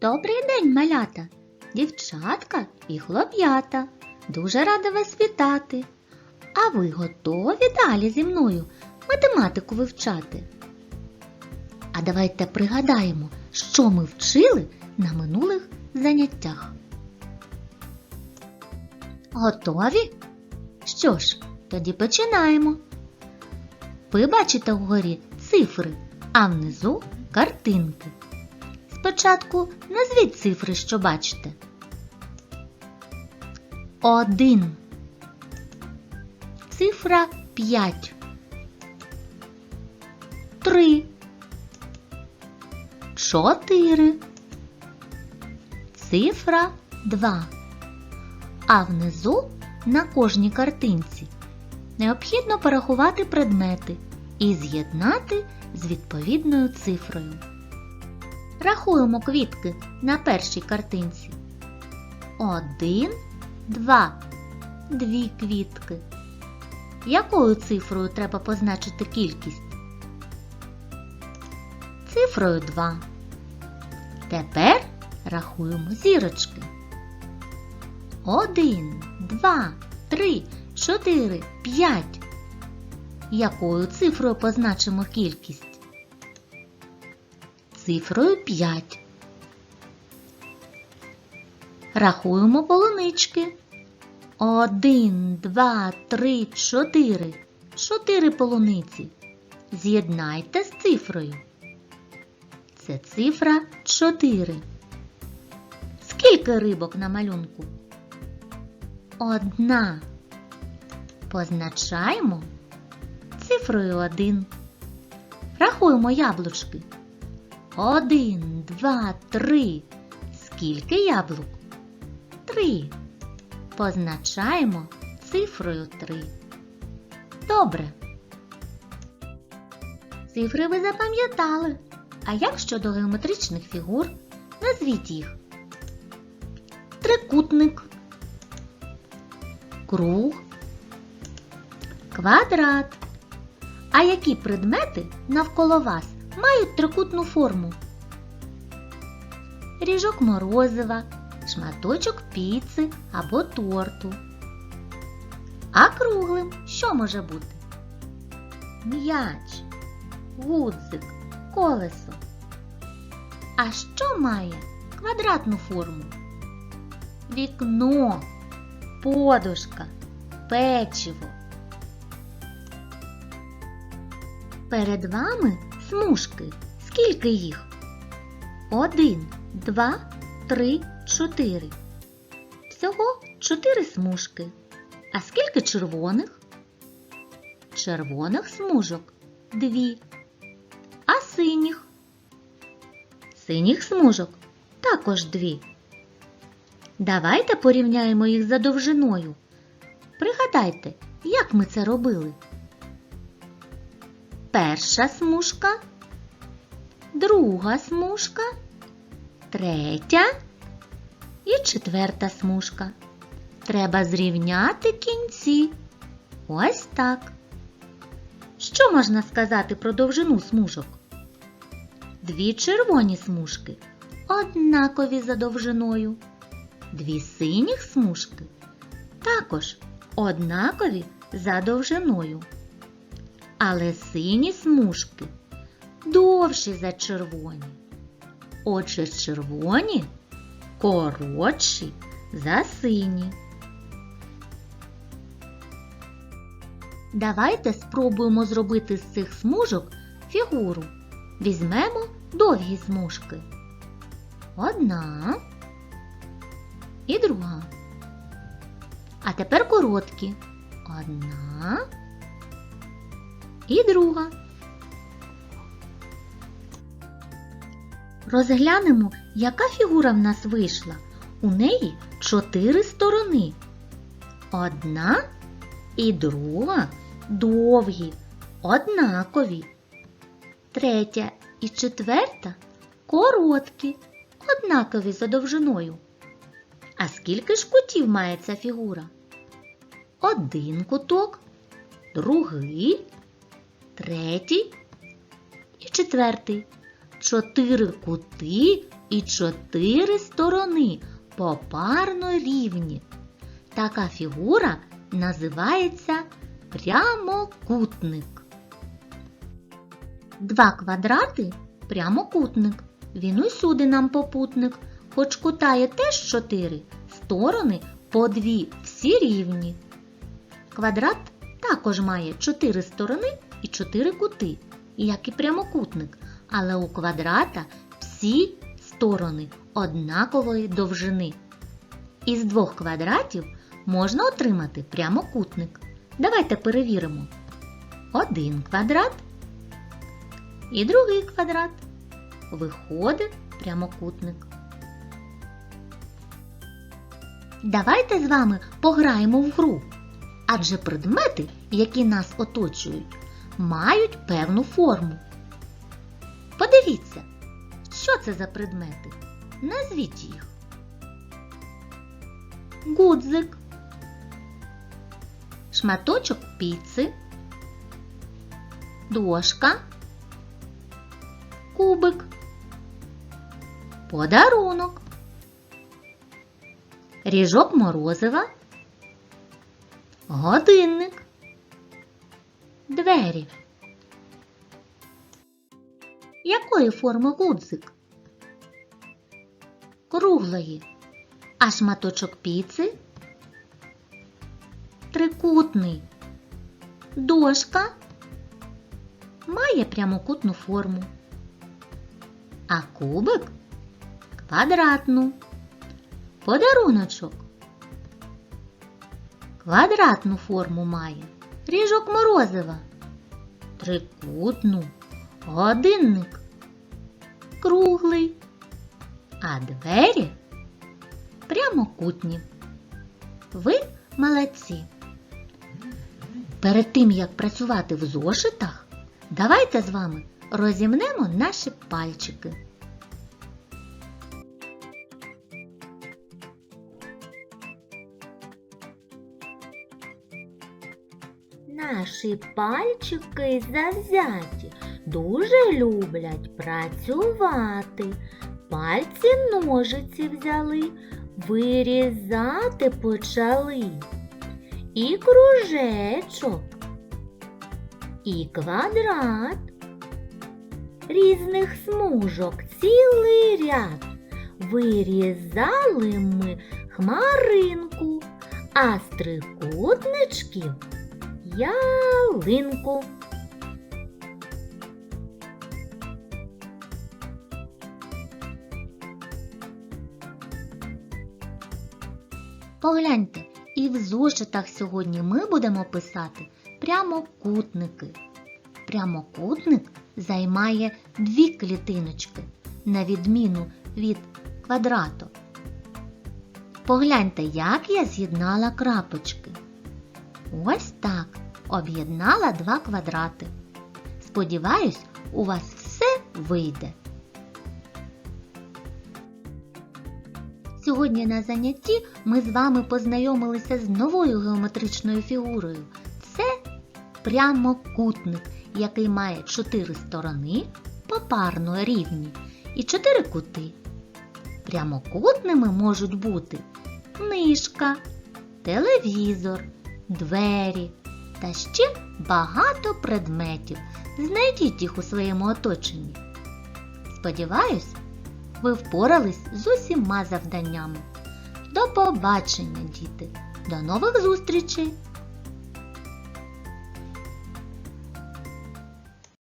Добрий день, малята, дівчатка і хлоп'ята. Дуже рада вас вітати. А ви готові далі зі мною математику вивчати? А давайте пригадаємо, що ми вчили на минулих заняттях. Готові? Що ж, тоді починаємо. Ви бачите вгорі цифри, а внизу картинки. Спочатку назвіть цифри, що бачите. Один. Цифра п'ять. Три. Чотири. Цифра два. А внизу на кожній картинці необхідно порахувати предмети і з'єднати з відповідною цифрою. Рахуємо квітки на першій картинці. Один, два, дві квітки. Якою цифрою треба позначити кількість? Цифрою 2. Тепер рахуємо зірочки. Один, два, три, чотири, п'ять. Якою цифрою позначимо кількість? Цифрою 5. Рахуємо полунички. Один, два, три, чотири. Чотири полуниці. З'єднайте з цифрою. Це цифра 4. Скільки рибок на малюнку? Одна. Позначаємо цифрою 1. Рахуємо яблучки. Один, два, три. Скільки яблук? Три. Позначаємо цифрою 3. Добре. Цифри ви запам'ятали. А як щодо геометричних фігур? Назвіть їх. Трикутник, круг, квадрат. А які предмети навколо вас мають трикутну форму? Ріжок морозива, шматочок піци або торту. А круглим що може бути? М'яч, гудзик, колесо. А що має квадратну форму? Вікно, подушка, печиво. Перед вами смужки. Скільки їх? Один, два, три, чотири. Всього чотири смужки. А скільки червоних? Червоних смужок дві. А синіх? Синіх смужок також дві. Давайте порівняємо їх за довжиною. Пригадайте, як ми це робили. Перша смужка, друга смужка, третя і четверта смужка. Треба зрівняти кінці. Ось так. Що можна сказати про довжину смужок? Дві червоні смужки однакові за довжиною. Дві синіх смужки також однакові за довжиною. Але сині смужки довші за червоні. Отже, червоні коротші за сині. Давайте спробуємо зробити з цих смужок фігуру. Візьмемо довгі смужки. Одна і друга. А тепер короткі. Одна і друга. Розглянемо, яка фігура в нас вийшла. У неї чотири сторони. Одна і друга довгі, однакові. Третя і четверта короткі, однакові за довжиною. А скільки ж кутів має ця фігура? Один куток, другий, третій і четвертий. Чотири кути і чотири сторони попарно рівні. Така фігура називається прямокутник. Два квадрати прямокутник. Він усюди нам попутник. Хоч кута є теж чотири, сторони по дві всі рівні. Квадрат також має чотири сторони і чотири кути, як і прямокутник, але у квадрата всі сторони однакової довжини. Із двох квадратів можна отримати прямокутник. Давайте перевіримо. Один квадрат і другий квадрат. Виходить прямокутник. Давайте з вами пограємо в гру. Адже предмети, які нас оточують, мають певну форму. Подивіться, що це за предмети? Назвіть їх. Гудзик, шматочок піци, дошка, кубик, подарунок, ріжок морозива, годинник, двері. Якої форми гудзик? Круглої. А шматочок піци? Трикутний. Дошка має прямокутну форму. А кубик квадратну. Подаруночок квадратну форму має. Ріжок морозива. Трикутну. Годинник. Круглий. А двері прямокутні. Ви молодці. Перед тим, як працювати в зошитах, давайте з вами розімнемо наші пальчики. Наші пальчики завзяті, дуже люблять працювати. Пальці ножиці взяли, вирізати почали. І кружечок, і квадрат, різних смужок цілий ряд. Вирізали ми хмаринку, а з трикутничків ялинку. Погляньте, і в зошитах сьогодні ми будемо писати прямокутники. Прямокутник займає дві клітиночки, на відміну від квадрату. Погляньте, як я з'єднала крапочки. Ось так об'єднала два квадрати. Сподіваюсь, у вас все вийде. Сьогодні на занятті ми з вами познайомилися з новою геометричною фігурою. Це прямокутник, який має чотири сторони попарно рівні і чотири кути. Прямокутними можуть бути книжка, телевізор, двері та ще багато предметів. Знайдіть їх у своєму оточенні. Сподіваюсь, ви впорались з усіма завданнями. До побачення, діти! До нових зустрічей!